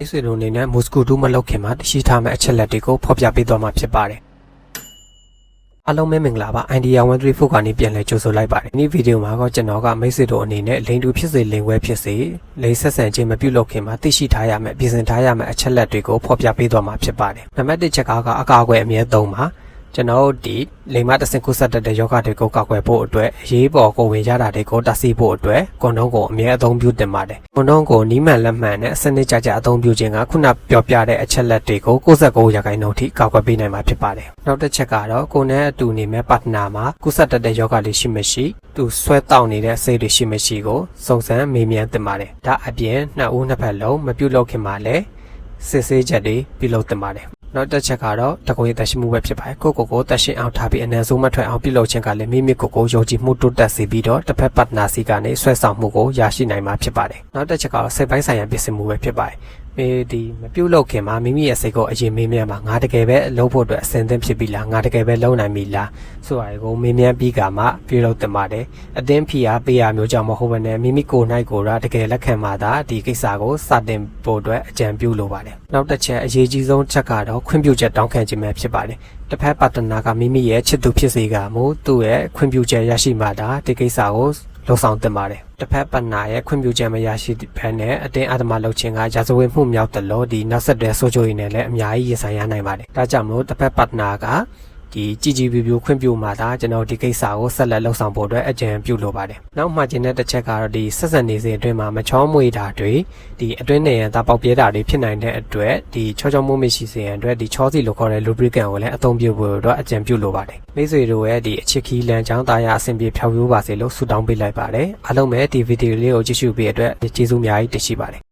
မိတ်ဆွေတို့အနေနဲ့မိုစကူတူးမလောက်ခင်မှာတရှိထားမယ့်အချက်လက်တွေကိုဖော်ပြပေးသွားမှာဖြစ်ပါတယ်အားလုံးပဲမင်္ဂလာပါ Idea 134ကနေပြန်လည်ကြိုဆိုလိုက်ပါတယ်ဒီဗီဒီယိုမှာတော့ကျွန်တော်ကမိတ်ဆွေတို့အနေနဲ့လိန်တူဖြစ်စေလိန်ဝဲဖြစ်စေလိန်ဆက်ဆံခြင်းမပြုလုပ်ခင်မှာသိရှိထားရမယ့်ပြင်ဆင်ထားရမယ့်အချက်လက်တွေကိုဖော်ပြပေးသွားမှာဖြစ်ပါတယ်နံပါတ်1ချက်ကအကာအကွယ်အမြဲသုံးပါ ကျွန်တော်တို့ဒီလိမ်မတဆင်ကုဆက်တတ်တဲ့ယောဂတွေကိုကောက်ွယ်ဖို့အတွက်အရေးပေါ်ကိုဝင်ရတာတွေကိုတသိဖို့အတွက်ကွန်ဒုံးကိုအမြဲအသုံးပြုတင်ပါတယ်ကွန်ဒုံးကိုနီးမှန်လက်မှန်နဲ့စနစ်ကြကြအသုံးပြုခြင်းကခုနပြောပြတဲ့အချက်လက်တွေကို69ရာခိုင်နှုန်းထိကောက်ွယ်ပေးနိုင်မှာဖြစ်ပါတယ်နောက်တစ်ချက်ကတော့ကိုယ်နဲ့အတူနေမဲ့ပါတနာမှာကုဆက်တတ်တဲ့ယောဂလေးရှိမရှိသူဆွဲတောက်နေတဲ့စိတ်တွေရှိမရှိကိုစုံစမ်းမေးမြန်းတင်ပါတယ်ဒါအပြင်နှစ်ဦးနှစ်ဖက်လုံးမပြုတ်လို့ခင်မှာလည်းစစ်ဆေးချက်တွေပြုလုပ်တင်ပါတယ် နောက်တစ်ချက်ကတော့တကွေတက်ရှိမှုပဲဖြစ်ပါတယ်ကိုကိုကိုတက်ရှိအောင်ထားပြီးအနံဆုံးမထွက်အောင်ပြုလုပ်ခြင်းကလည်းမိမိကိုယ်ကိုယုံကြည်မှုတိုးတက်စေပြီးတော့တစ်ဖက်ပတ်နာစီကနေဆွဲဆောင်မှုကိုရရှိနိုင်မှာဖြစ်ပါတယ်နောက်တစ်ချက်ကတော့စိတ်ပိုင်းဆိုင်ရာပြင်ဆင်မှုပဲဖြစ်ပါတယ်မေဒီမပြုတ်လို့ခင်မှာမိမိရဲ့စိတ်ကိုအရင်မေးမြန်းမှာငါတကယ်ပဲလုံးဖို့အတွက်အစင်သင့်ဖြစ်ပြီလားငါတကယ်ပဲလုံးနိုင်ပြီလားဆိုတာကိုမေးမြန်းပြီးကမှပြုလုပ်တင်ပါတယ်အတင်းဖိအားပေးရမျိုးကြောင့်မဟုတ်ဘဲနဲ့မိမိကိုယ်၌ကိုယ်ကတကယ်လက်ခံမှသာဒီကိစ္စကိုစတင်ဖို့အတွက်အကြံပြုလိုပါတယ်နောက်တစ်ချက်အရေးကြီးဆုံးချက်ကတော့ခွင့်ပြုချက်တောင်းခံခြင်းပဲဖြစ်ပါတယ်တစ်ဖက်ပါတနာကမိမိရဲ့ချစ်သူဖြစ်စေကမူသူ့ရဲ့ခွင့်ပြုချက်ရရှိမှသာဒီကိစ္စကို လှုပ်ဆောင်တင်ပါတယ်တစ်ဖက်ပတ်နာရဲ့ခွင့်ပြုချက်မရရှိဘဲနဲ့အတင်းအဓမ္မလုပ်ခြင်းကရာဇဝတ်မှုမြောက်တယ်လို့ဒီနောက်ဆက်တွဲဆိုးကျိုးတွေနဲ့လည်းအများကြီးရင်ဆိုင်ရနိုင်ပါတယ်ဒါကြောင့်မလို့တစ်ဖက်ပတ်နာက ဒီကြည်ကြည်ပြူပြူခွင့်ပြုမှသာကျွန်တော်ဒီကိစ္စကိုဆက်လက်လှုပ်ဆောင်ဖို့အတွက်အကြံပြုလိုပါတယ်နောက်မှခြင်းတဲ့တစ်ချက်ကတော့ဒီဆက်ဆက်နေစဉ်အတွင်းမှာမချောမွေတာတွေဒီအတွင်းနေရန်သားပေါက်ပြဲတာတွေဖြစ်နိုင်တဲ့အတွက်ဒီချောချောမွေ့မရှိစေရန်အတွက်ဒီချောစီလို့ခေါ်တဲ့ lubricant ကိုလည်းအသုံးပြုဖို့အတွက်အကြံပြုလိုပါတယ်မိတ်ဆွေတို့ရဲ့ဒီအချစ်ခီးလမ်းကြောင်းသားရအဆင်ပြေဖြောက်ပြိုးပါစေလို့ဆုတောင်းပေးလိုက်ပါတယ်အားလုံးပဲဒီဗီဒီယိုလေးကိုကြည့်ရှုပေးတဲ့အတွက်ကျေးဇူးအများကြီးတင်ရှိပါတယ်